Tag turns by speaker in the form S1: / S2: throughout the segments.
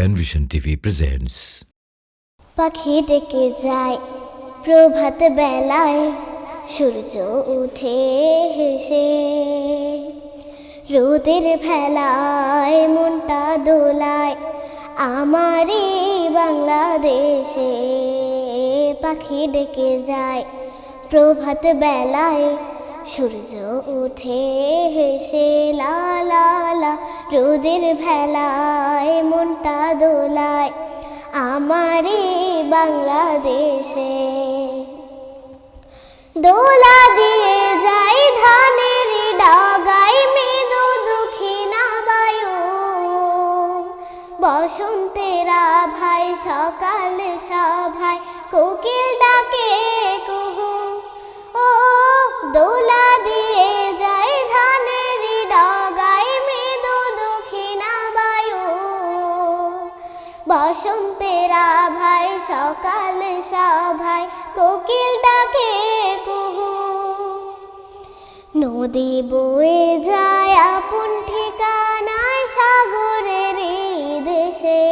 S1: Penvision TV presents
S2: পাখি ডেকে যায়, প্রভাত বেলায় সূর্য উঠে হেসে। রোদের ভেলায় মনটা দোলায় আমারই বাংলাদেশে। পাখি ডেকে যায়, প্রভাত বেলায় সূর্য উঠে হেসে। লা লা লা রোদের ভেলায়, মনটা দোলায় আমারই বাংলাদেশে। দোলা দিয়ে যাই ধানের ডাগাই মৃদু দুঃখিনা বায়ু বসন্তেরা ভাই সকাল সভায়, কোকিল বসন্তেরা ভাই সকাল সভায় কোকিল ডাকে, কুহু, নদী বয়ে যায় আপন ঠিকানায় সাগরের দেশে।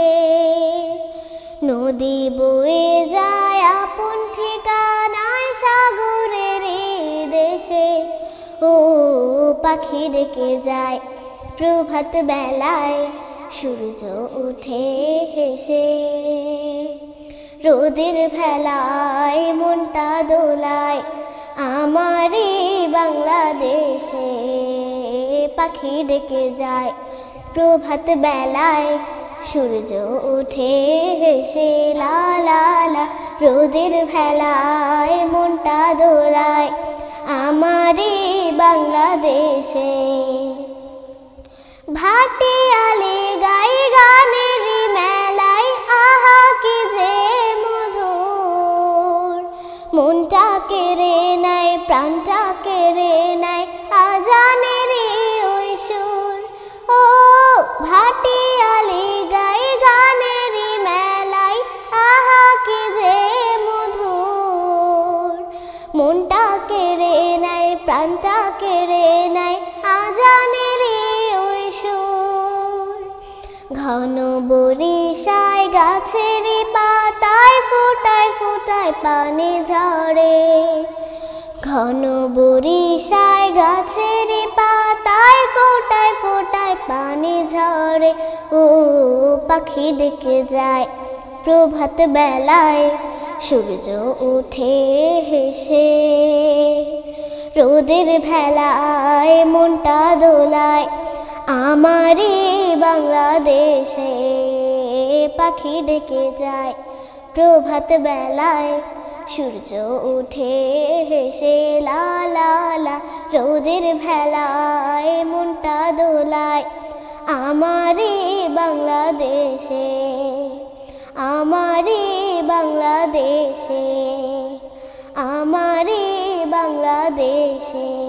S2: নদী বয়ে যায় আপন ঠিকানায় সাগরের দেশে। ও পাখি ডেকে যায় প্রভাত বেলায় সূর্য উঠে হেসে রোদের ভেলায়, মনটা দোলায় আমারই বাংলাদেশে পাখি ডেকে যায়। প্রভাত বেলায় সূর্য উঠে হেসে লা লা লা, রোদের ভেলায়, মনটা দোলায় আমারই বাংলাদেশে ভাটিয়ালে গাই গানের মেলায়, আহা কি যে মধুর। মনটা কেড়ে নেয়, প্রাণটা কেড়ে নেয়, আজানের ওই সুর। ও ভাটিয়ালে গাই গানের মেলায়, আহা কি যে মধুর। মনটা কেড়ে নেয়, প্রাণটা কেড়ে নেয় ঘন বরিশায় গাছের পাতায় ফোটায় ফোটায় পানি ঝরে। ঘন বরিশায় গাছের পাতায় ফোটায় ফোটায় পানি ঝরে। ও পাখি ডেকে যায় প্রভাত বেলায়, সূর্য উঠে হেসে। রোদের ভেলায় মনটা দোলায় আমারই বাংলাদেশে পাখি ডেকে যায়। প্রভাত বেলায় সূর্য উঠে হেসে, লা লা লা। রোদের ভেলায় মনটা দোলায় আমারই বাংলাদেশে আমারই বাংলাদেশে আমারই বাংলাদেশে।